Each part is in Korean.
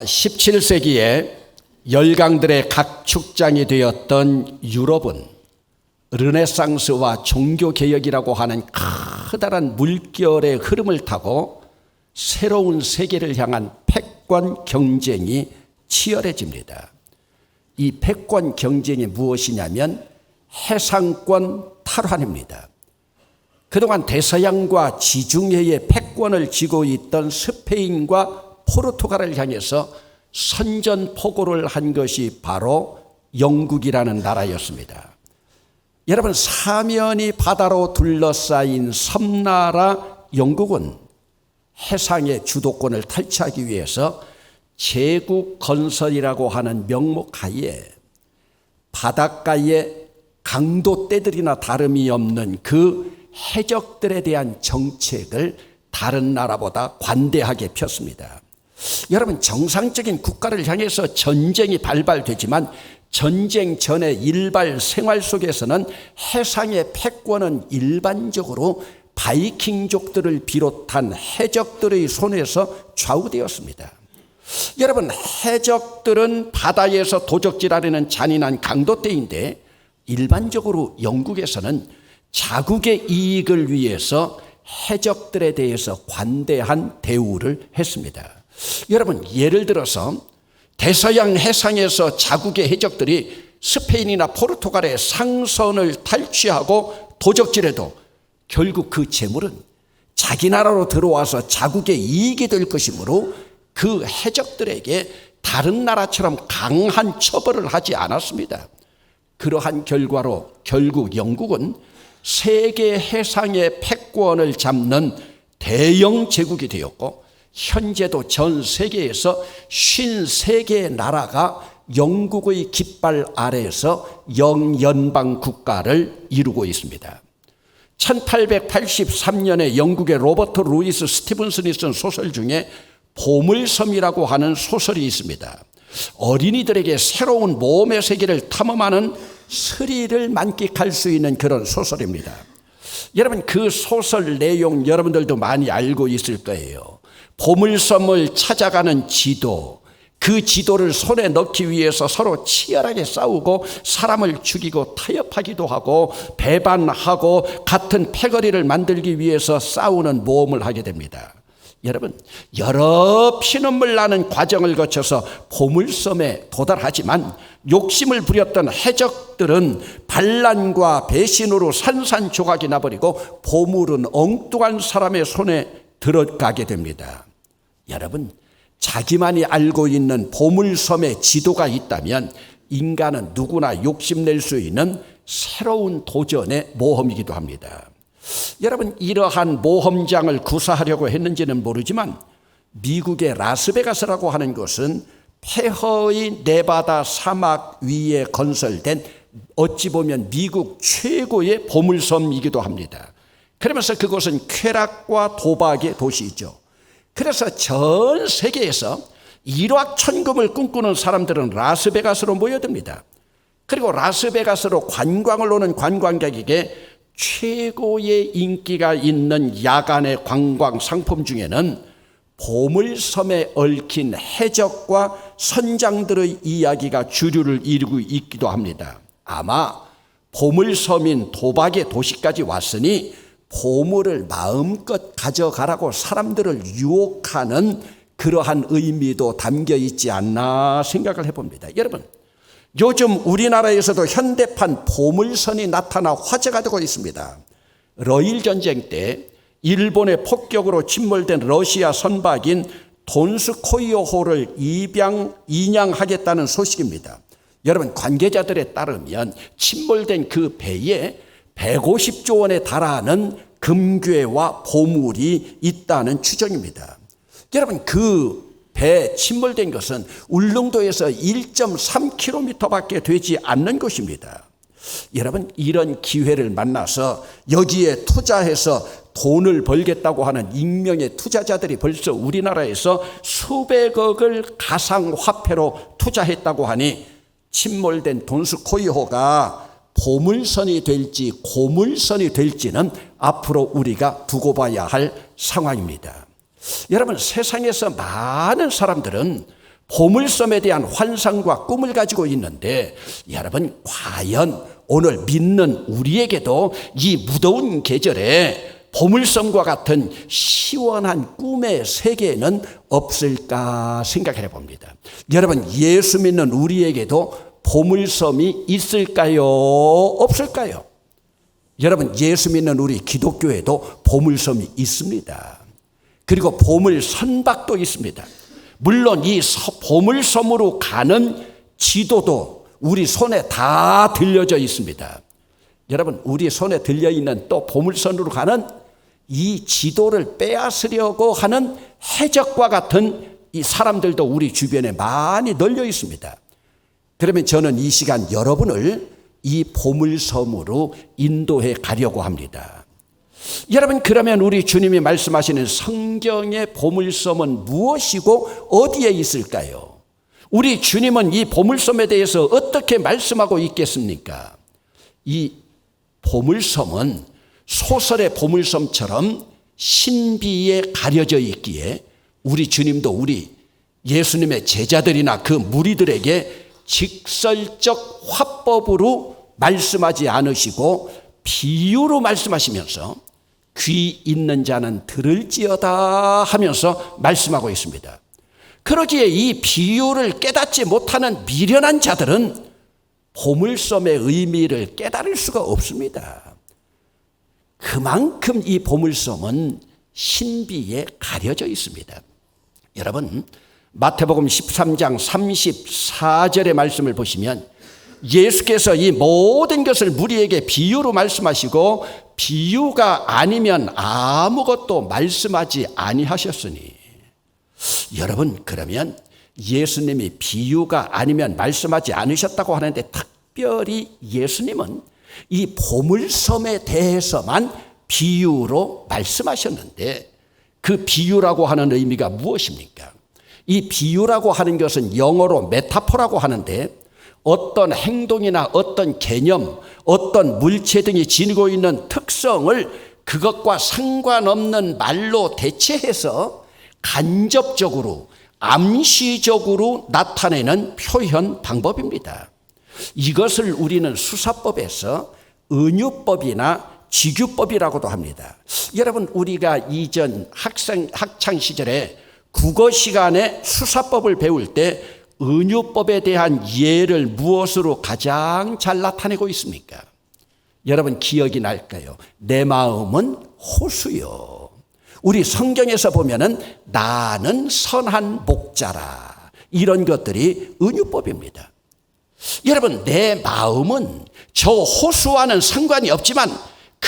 17세기에 열강들의 각축장이 되었던 유럽은 르네상스와 종교개혁이라고 하는 커다란 물결의 흐름을 타고 새로운 세계를 향한 패권 경쟁이 치열해집니다. 이 패권 경쟁이 무엇이냐면 해상권 탈환입니다. 그동안 대서양과 지중해의 패권을 쥐고 있던 스페인과 포르투갈을 향해서 선전포고를 한 것이 바로 영국이라는 나라였습니다. 여러분 사면이 바다로 둘러싸인 섬나라 영국은 해상의 주도권을 탈취하기 위해서 제국 건설이라고 하는 명목 하에 바닷가에 강도 떼들이나 다름이 없는 그 해적들에 대한 정책을 다른 나라보다 관대하게 폈습니다. 여러분 정상적인 국가를 향해서 전쟁이 발발되지만 전쟁 전에 일발 생활 속에서는 해상의 패권은 일반적으로 바이킹족들을 비롯한 해적들의 손에서 좌우되었습니다. 여러분 해적들은 바다에서 도적질하려는 잔인한 강도떼인데 일반적으로 영국에서는 자국의 이익을 위해서 해적들에 대해서 관대한 대우를 했습니다. 여러분 예를 들어서 대서양 해상에서 자국의 해적들이 스페인이나 포르투갈의 상선을 탈취하고 도적질해도 결국 그 재물은 자기 나라로 들어와서 자국의 이익이 될 것이므로 그 해적들에게 다른 나라처럼 강한 처벌을 하지 않았습니다. 그러한 결과로 결국 영국은 세계 해상의 패권을 잡는 대영 제국이 되었고 현재도 전 세계에서 53개의 나라가 영국의 깃발 아래에서 영연방 국가를 이루고 있습니다. 1883년에 영국의 로버트 루이스 스티븐슨이 쓴 소설 중에 보물섬이라고 하는 소설이 있습니다. 어린이들에게 새로운 모험의 세계를 탐험하는 스릴을 만끽할 수 있는 그런 소설입니다. 여러분 그 소설 내용 여러분들도 많이 알고 있을 거예요. 보물섬을 찾아가는 지도, 그 지도를 손에 넣기 위해서 서로 치열하게 싸우고 사람을 죽이고 타협하기도 하고 배반하고 같은 패거리를 만들기 위해서 싸우는 모험을 하게 됩니다. 여러분, 여러 피눈물 나는 과정을 거쳐서 보물섬에 도달하지만 욕심을 부렸던 해적들은 반란과 배신으로 산산조각이 나버리고 보물은 엉뚱한 사람의 손에 들어가게 됩니다. 여러분, 자기만이 알고 있는 보물섬의 지도가 있다면 인간은 누구나 욕심낼 수 있는 새로운 도전의 모험이기도 합니다. 여러분, 이러한 모험장을 구사하려고 했는지는 모르지만 미국의 라스베가스라고 하는 곳은 폐허의 네바다 사막 위에 건설된 어찌 보면 미국 최고의 보물섬이기도 합니다. 그러면서 그곳은 쾌락과 도박의 도시이죠. 그래서 전 세계에서 일확천금을 꿈꾸는 사람들은 라스베가스로 모여듭니다. 그리고 라스베가스로 관광을 오는 관광객에게 최고의 인기가 있는 야간의 관광 상품 중에는 보물섬에 얽힌 해적과 선장들의 이야기가 주류를 이루고 있기도 합니다. 아마 보물섬인 도박의 도시까지 왔으니 보물을 마음껏 가져가라고 사람들을 유혹하는 그러한 의미도 담겨 있지 않나 생각을 해봅니다. 여러분, 요즘 우리나라에서도 현대판 보물선이 나타나 화제가 되고 있습니다. 러일 전쟁 때 일본의 폭격으로 침몰된 러시아 선박인 돈스코이오호를 입양, 인양하겠다는 소식입니다. 여러분, 관계자들에 따르면 침몰된 그 배에 150조 원에 달하는 금괴와 보물이 있다는 추정입니다. 여러분 그 배 침몰된 것은 울릉도에서 1.3km밖에 되지 않는 곳입니다. 여러분 이런 기회를 만나서 여기에 투자해서 돈을 벌겠다고 하는 익명의 투자자들이 벌써 우리나라에서 수백억을 가상화폐로 투자했다고 하니 침몰된 돈스코이호가 보물선이 될지 고물선이 될지는 앞으로 우리가 두고 봐야 할 상황입니다. 여러분 세상에서 많은 사람들은 보물섬에 대한 환상과 꿈을 가지고 있는데 여러분 과연 오늘 믿는 우리에게도 이 무더운 계절에 보물섬과 같은 시원한 꿈의 세계는 없을까 생각해 봅니다. 여러분 예수 믿는 우리에게도 보물섬이 있을까요? 없을까요? 여러분 예수 믿는 우리 기독교에도 보물섬이 있습니다. 그리고 보물 선박도 있습니다. 물론 이 보물섬으로 가는 지도도 우리 손에 다 들려져 있습니다. 여러분 우리 손에 들려 있는 또 보물선으로 가는 이 지도를 빼앗으려고 하는 해적과 같은 이 사람들도 우리 주변에 많이 널려 있습니다. 그러면 저는 이 시간 여러분을 이 보물섬으로 인도해 가려고 합니다. 여러분, 그러면 우리 주님이 말씀하시는 성경의 보물섬은 무엇이고 어디에 있을까요? 우리 주님은 이 보물섬에 대해서 어떻게 말씀하고 있겠습니까? 이 보물섬은 소설의 보물섬처럼 신비에 가려져 있기에 우리 주님도 우리 예수님의 제자들이나 그 무리들에게 직설적 화법으로 말씀하지 않으시고 비유로 말씀하시면서 귀 있는 자는 들을지어다 하면서 말씀하고 있습니다. 그러기에 이 비유를 깨닫지 못하는 미련한 자들은 보물섬의 의미를 깨달을 수가 없습니다. 그만큼 이 보물섬은 신비에 가려져 있습니다. 여러분, 마태복음 13장 34절의 말씀을 보시면 예수께서 이 모든 것을 무리에게 비유로 말씀하시고 비유가 아니면 아무것도 말씀하지 아니하셨으니 여러분 그러면 예수님이 비유가 아니면 말씀하지 않으셨다고 하는데 특별히 예수님은 이 보물섬에 대해서만 비유로 말씀하셨는데 그 비유라고 하는 의미가 무엇입니까? 이 비유라고 하는 것은 영어로 메타포라고 하는데 어떤 행동이나 어떤 개념, 어떤 물체 등이 지니고 있는 특성을 그것과 상관없는 말로 대체해서 간접적으로 암시적으로 나타내는 표현 방법입니다. 이것을 우리는 수사법에서 은유법이나 지규법이라고도 합니다. 여러분 우리가 이전 학생 학창 시절에 국어 시간에 수사법을 배울 때 은유법에 대한 예를 무엇으로 가장 잘 나타내고 있습니까? 여러분 기억이 날까요? 내 마음은 호수요. 우리 성경에서 보면은 나는 선한 목자라. 이런 것들이 은유법입니다. 여러분, 내 마음은 저 호수와는 상관이 없지만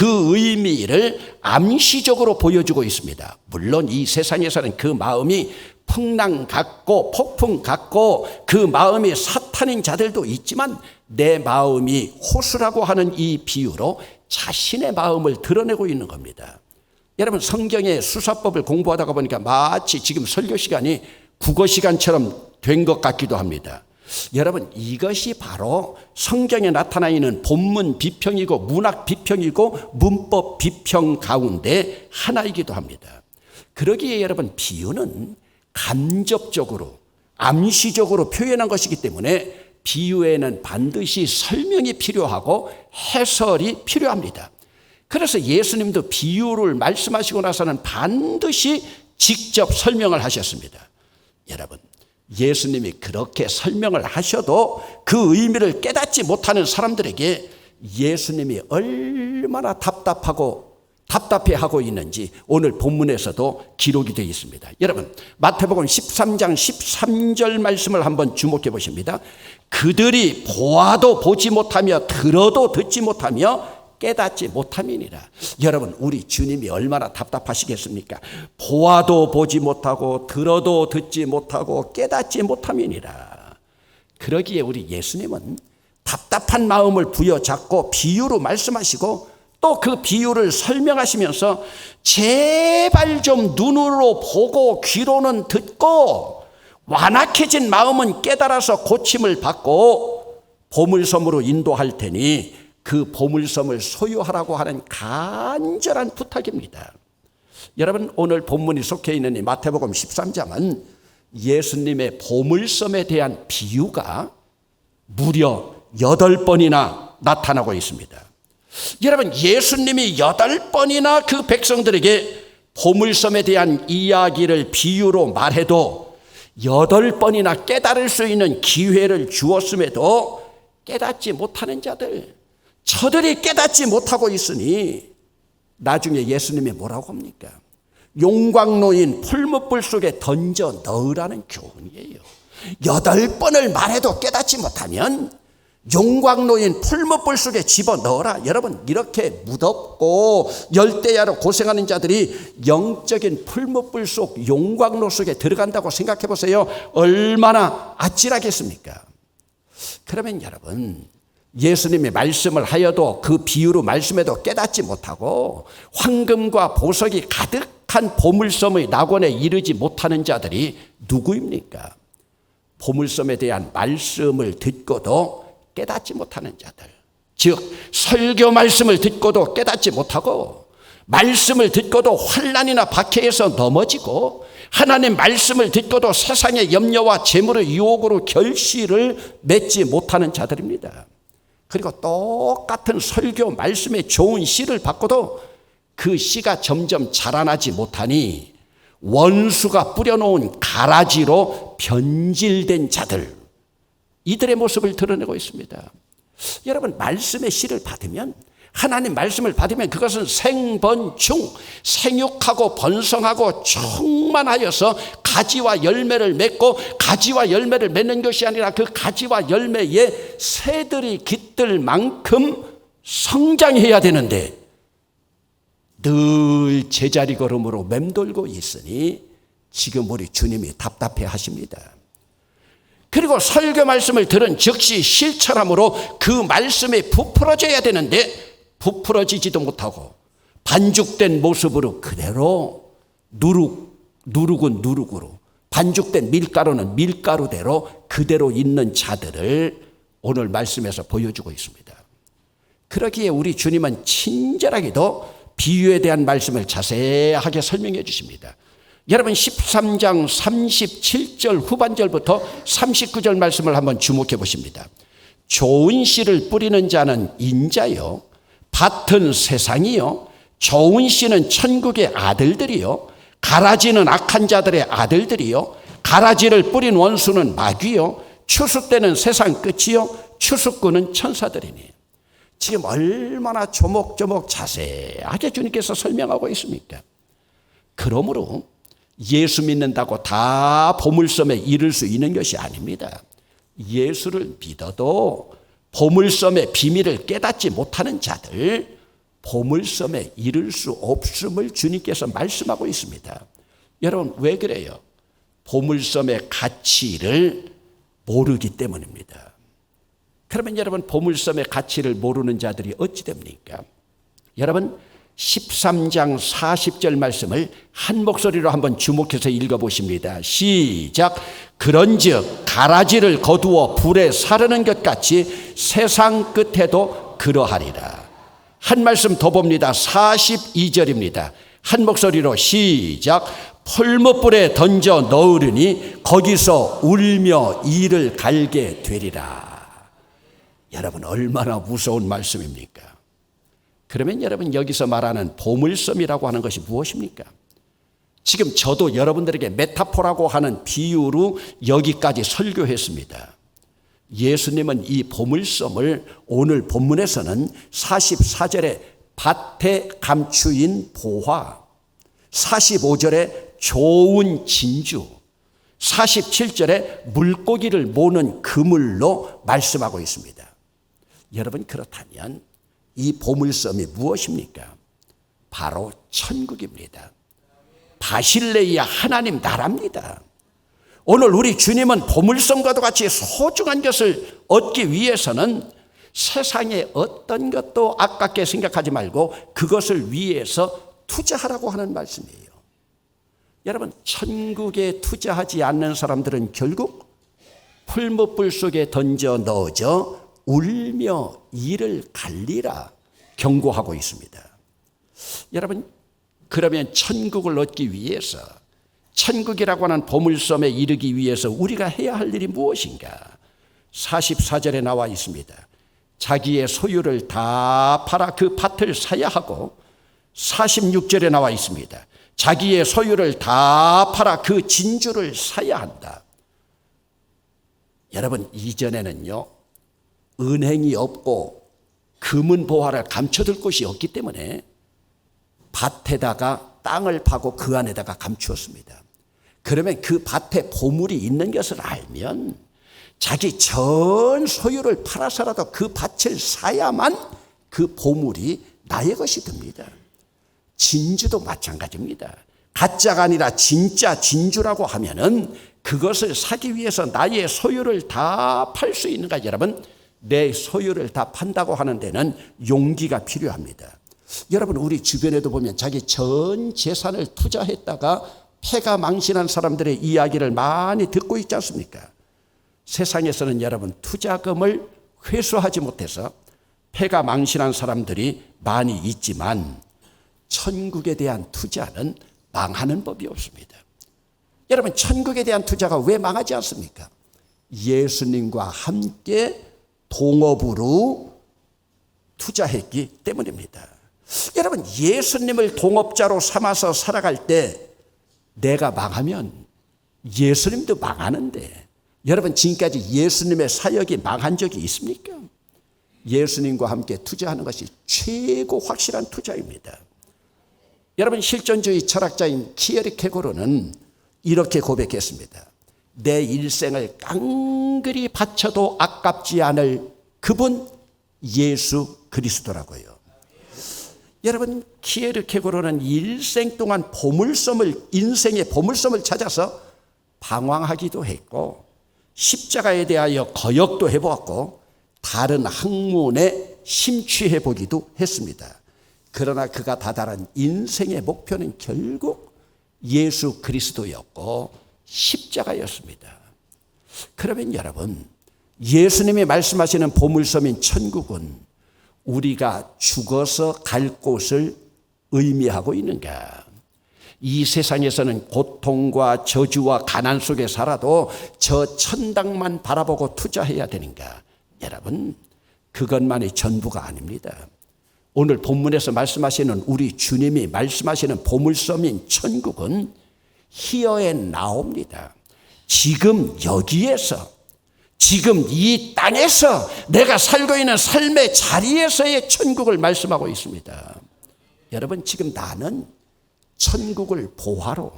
그 의미를 암시적으로 보여주고 있습니다. 물론 이 세상에서는 그 마음이 풍랑 같고 폭풍 같고 그 마음이 사탄인 자들도 있지만 내 마음이 호수라고 하는 이 비유로 자신의 마음을 드러내고 있는 겁니다. 여러분 성경의 수사법을 공부하다가 보니까 마치 지금 설교 시간이 국어 시간처럼 된 것 같기도 합니다. 여러분 이것이 바로 성경에 나타나 있는 본문 비평이고 문학 비평이고 문법 비평 가운데 하나이기도 합니다. 그러기에 여러분 비유는 간접적으로 암시적으로 표현한 것이기 때문에 비유에는 반드시 설명이 필요하고 해설이 필요합니다. 그래서 예수님도 비유를 말씀하시고 나서는 반드시 직접 설명을 하셨습니다. 여러분, 예수님이 그렇게 설명을 하셔도 그 의미를 깨닫지 못하는 사람들에게 예수님이 얼마나 답답하고 답답해하고 있는지 오늘 본문에서도 기록이 되어 있습니다. 여러분, 마태복음 13장 13절 말씀을 한번 주목해 보십니다. 그들이 보아도 보지 못하며 들어도 듣지 못하며 깨닫지 못함이니라. 여러분, 우리 주님이 얼마나 답답하시겠습니까? 보아도 보지 못하고 들어도 듣지 못하고 깨닫지 못함이니라. 그러기에 우리 예수님은 답답한 마음을 부여잡고 비유로 말씀하시고 또 그 비유를 설명하시면서 제발 좀 눈으로 보고 귀로는 듣고 완악해진 마음은 깨달아서 고침을 받고 보물섬으로 인도할 테니 그 보물섬을 소유하라고 하는 간절한 부탁입니다. 여러분 오늘 본문이 속해 있는 이 마태복음 13장은 예수님의 보물섬에 대한 비유가 무려 여덟 번이나 나타나고 있습니다. 여러분, 예수님이 여덟 번이나 그 백성들에게 보물섬에 대한 이야기를 비유로 말해도 여덟 번이나 깨달을 수 있는 기회를 주었음에도 깨닫지 못하는 자들, 저들이 깨닫지 못하고 있으니 나중에 예수님이 뭐라고 합니까? 용광로인 풀무불 속에 던져 넣으라는 교훈이에요. 여덟 번을 말해도 깨닫지 못하면 용광로인 풀무불 속에 집어 넣어라. 여러분, 이렇게 무덥고 열대야로 고생하는 자들이 영적인 풀무불 속 용광로 속에 들어간다고 생각해 보세요. 얼마나 아찔하겠습니까? 그러면 여러분, 예수님이 말씀을 하여도 그 비유로 말씀해도 깨닫지 못하고 황금과 보석이 가득한 보물섬의 낙원에 이르지 못하는 자들이 누구입니까? 보물섬에 대한 말씀을 듣고도 깨닫지 못하는 자들. 즉, 설교 말씀을 듣고도 깨닫지 못하고, 말씀을 듣고도 환란이나 박해에서 넘어지고, 하나님 말씀을 듣고도 세상의 염려와 재물의 유혹으로 결실을 맺지 못하는 자들입니다. 그리고 똑같은 설교 말씀에 좋은 씨를 받고도 그 씨가 점점 자라나지 못하니 원수가 뿌려놓은 가라지로 변질된 자들, 이들의 모습을 드러내고 있습니다. 여러분, 말씀의 씨를 받으면 하나님 말씀을 받으면 그것은 생번충, 생육하고 번성하고 충만하여서 가지와 열매를 맺고 가지와 열매를 맺는 것이 아니라 그 가지와 열매에 새들이 깃들 만큼 성장해야 되는데 늘 제자리 걸음으로 맴돌고 있으니 지금 우리 주님이 답답해 하십니다. 그리고 설교 말씀을 들은 즉시 실천함으로 그 말씀에 부풀어져야 되는데 부풀어지지도 못하고 반죽된 모습으로 그대로 누룩, 누룩은 누룩으로 반죽된 밀가루는 밀가루대로 그대로 있는 자들을 오늘 말씀에서 보여주고 있습니다. 그러기에 우리 주님은 친절하게도 비유에 대한 말씀을 자세하게 설명해 주십니다. 여러분 13장 37절 후반절부터 39절 말씀을 한번 주목해 보십니다. 좋은 씨를 뿌리는 자는 인자요. 밭은 세상이요. 좋은 씨는 천국의 아들들이요. 가라지는 악한 자들의 아들들이요. 가라지를 뿌린 원수는 마귀요. 추수 때는 세상 끝이요. 추수꾼은 천사들이니. 지금 얼마나 조목조목 자세하게 주님께서 설명하고 있습니까? 그러므로 예수 믿는다고 다 보물섬에 이를 수 있는 것이 아닙니다. 예수를 믿어도 보물섬의 비밀을 깨닫지 못하는 자들, 보물섬에 이를 수 없음을 주님께서 말씀하고 있습니다. 여러분, 왜 그래요? 보물섬의 가치를 모르기 때문입니다. 그러면 여러분, 보물섬의 가치를 모르는 자들이 어찌 됩니까? 여러분, 13장 40절 말씀을 한 목소리로 한번 주목해서 읽어보십니다. 시작. 그런 즉 가라지를 거두어 불에 사르는 것 같이 세상 끝에도 그러하리라. 한 말씀 더 봅니다. 42절입니다. 한 목소리로 시작. 풀무불에 던져 넣으리니 거기서 울며 이를 갈게 되리라. 여러분 얼마나 무서운 말씀입니까? 그러면 여러분 여기서 말하는 보물섬이라고 하는 것이 무엇입니까? 지금 저도 여러분들에게 메타포라고 하는 비유로 여기까지 설교했습니다. 예수님은 이 보물섬을 오늘 본문에서는 44절에 밭에 감추인 보화, 45절에 좋은 진주, 47절에 물고기를 모는 그물로 말씀하고 있습니다. 여러분 그렇다면 이 보물섬이 무엇입니까? 바로 천국입니다. 바실레이아 하나님 나라입니다. 오늘 우리 주님은 보물섬과도 같이 소중한 것을 얻기 위해서는 세상의 어떤 것도 아깝게 생각하지 말고 그것을 위해서 투자하라고 하는 말씀이에요. 여러분, 천국에 투자하지 않는 사람들은 결국 풀무불 속에 던져 넣어져 울며 이를 갈리라 경고하고 있습니다. 여러분, 그러면 천국을 얻기 위해서 천국이라고 하는 보물섬에 이르기 위해서 우리가 해야 할 일이 무엇인가? 44절에 나와 있습니다. 자기의 소유를 다 팔아 그 밭을 사야 하고 46절에 나와 있습니다. 자기의 소유를 다 팔아 그 진주를 사야 한다. 여러분, 이전에는요, 은행이 없고 금은 보화를 감춰둘 곳이 없기 때문에 밭에다가 땅을 파고 그 안에다가 감추었습니다. 그러면 그 밭에 보물이 있는 것을 알면 자기 전 소유를 팔아서라도 그 밭을 사야만 그 보물이 나의 것이 됩니다. 진주도 마찬가지입니다. 가짜가 아니라 진짜 진주라고 하면은 그것을 사기 위해서 나의 소유를 다 팔 수 있는가 여러분? 내 소유를 다 판다고 하는 데는 용기가 필요합니다. 여러분 우리 주변에도 보면 자기 전 재산을 투자했다가 폐가 망신한 사람들의 이야기를 많이 듣고 있지 않습니까? 세상에서는 여러분 투자금을 회수하지 못해서 폐가 망신한 사람들이 많이 있지만 천국에 대한 투자는 망하는 법이 없습니다. 여러분 천국에 대한 투자가 왜 망하지 않습니까? 예수님과 함께 동업으로 투자했기 때문입니다. 여러분 예수님을 동업자로 삼아서 살아갈 때 내가 망하면 예수님도 망하는데 여러분 지금까지 예수님의 사역이 망한 적이 있습니까? 예수님과 함께 투자하는 것이 최고 확실한 투자입니다. 여러분 실존주의 철학자인 키에르케고르는 이렇게 고백했습니다. 내 일생을 깡그리 바쳐도 아깝지 않을 그분 예수 그리스도라고요. 여러분 키에르케고르는 일생 동안 보물섬을 인생의 보물섬을 찾아서 방황하기도 했고 십자가에 대하여 거역도 해보았고 다른 학문에 심취해 보기도 했습니다. 그러나 그가 다다른 인생의 목표는 결국 예수 그리스도였고 십자가였습니다. 그러면 여러분, 예수님이 말씀하시는 보물섬인 천국은 우리가 죽어서 갈 곳을 의미하고 있는가? 이 세상에서는 고통과 저주와 가난 속에 살아도 저 천당만 바라보고 투자해야 되는가? 여러분, 그것만이 전부가 아닙니다. 오늘 본문에서 말씀하시는 우리 주님이 말씀하시는 보물섬인 천국은 히어에 나옵니다. 지금 여기에서 지금 이 땅에서 내가 살고 있는 삶의 자리에서의 천국을 말씀하고 있습니다. 여러분 지금 나는 천국을 보화로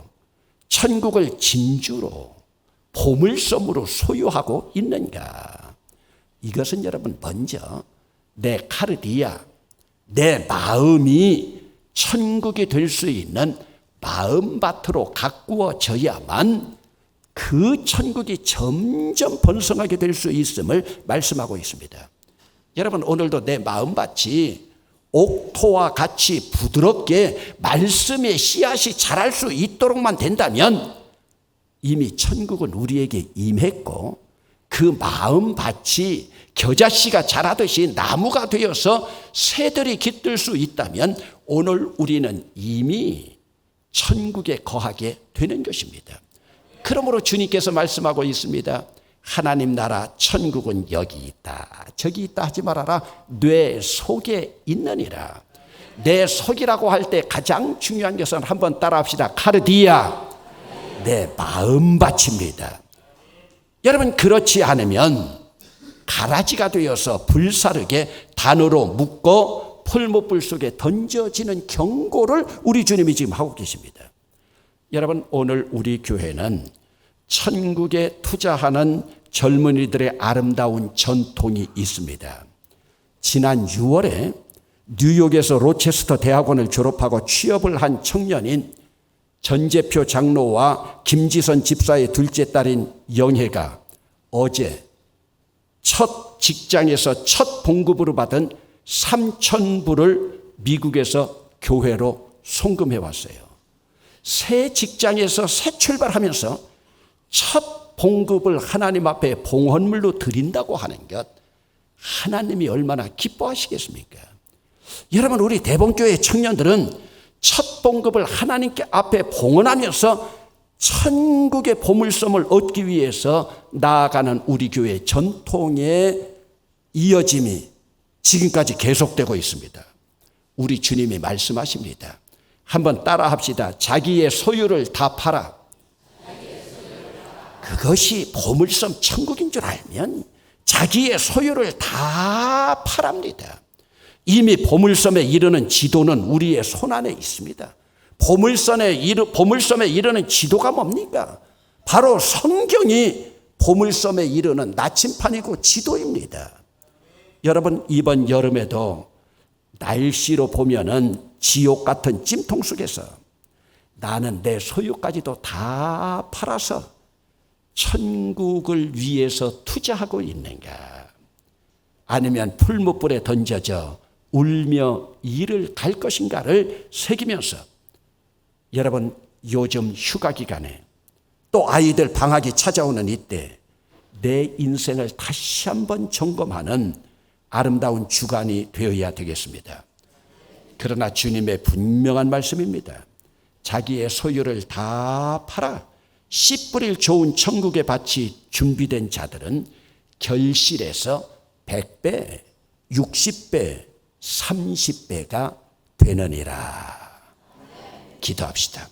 천국을 진주로 보물섬으로 소유하고 있는가? 이것은 여러분 먼저 내 카르디아 내 마음이 천국이 될 수 있는 마음밭으로 가꾸어져야만 그 천국이 점점 번성하게 될 수 있음을 말씀하고 있습니다. 여러분, 오늘도 내 마음밭이 옥토와 같이 부드럽게 말씀의 씨앗이 자랄 수 있도록만 된다면 이미 천국은 우리에게 임했고 그 마음밭이 겨자씨가 자라듯이 나무가 되어서 새들이 깃들 수 있다면 오늘 우리는 이미 천국에 거하게 되는 것입니다. 그러므로 주님께서 말씀하고 있습니다. 하나님 나라 천국은 여기 있다. 저기 있다 하지 말아라. 뇌 속에 있느니라. 내 속이라고 할 때 가장 중요한 것은 한번 따라합시다. 카르디아. 내 마음밭입니다. 여러분 그렇지 않으면 가라지가 되어서 불사르게 단으로 묶어 풀무불 속에 던져지는 경고를 우리 주님이 지금 하고 계십니다. 여러분 오늘 우리 교회는 천국에 투자하는 젊은이들의 아름다운 전통이 있습니다. 지난 6월에 뉴욕에서 로체스터 대학원을 졸업하고 취업을 한 청년인 전재표 장로와 김지선 집사의 둘째 딸인 영혜가 어제 첫 직장에서 첫 봉급으로 받은 3천 불을 미국에서 교회로 송금해 왔어요. 새 직장에서 새 출발하면서 첫 봉급을 하나님 앞에 봉헌물로 드린다고 하는 것 하나님이 얼마나 기뻐하시겠습니까? 여러분 우리 대봉교회 청년들은 첫 봉급을 하나님께 앞에 봉헌하면서 천국의 보물섬을 얻기 위해서 나아가는 우리 교회 전통의 이어짐이 지금까지 계속되고 있습니다. 우리 주님이 말씀하십니다. 한번 따라 합시다. 자기의 소유를 다 팔아. 그것이 보물섬 천국인 줄 알면 자기의 소유를 다 팔합니다. 이미 보물섬에 이르는 지도는 우리의 손안에 있습니다. 보물섬에 이르 보물섬에 이르는 지도가 뭡니까? 바로 성경이 보물섬에 이르는 나침판이고 지도입니다. 여러분 이번 여름에도 날씨로 보면은 지옥 같은 찜통 속에서 나는 내 소유까지도 다 팔아서 천국을 위해서 투자하고 있는가? 아니면 풀무불에 던져져 울며 이를 갈 것인가를 새기면서 여러분 요즘 휴가 기간에 또 아이들 방학이 찾아오는 이때 내 인생을 다시 한번 점검하는 아름다운 주간이 되어야 되겠습니다. 그러나 주님의 분명한 말씀입니다. 자기의 소유를 다 팔아 씨 뿌릴 좋은 천국의 밭이 준비된 자들은 결실에서 100배, 60배, 30배가 되느니라. 기도합시다.